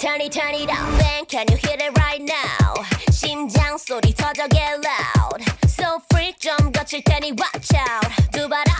Turn it, turn it up, man! can you hear it right now? 심장 소리 터져 get loud. So freak, 좀 거칠 테니 watch out. 두바라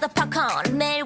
the popcorn. 매일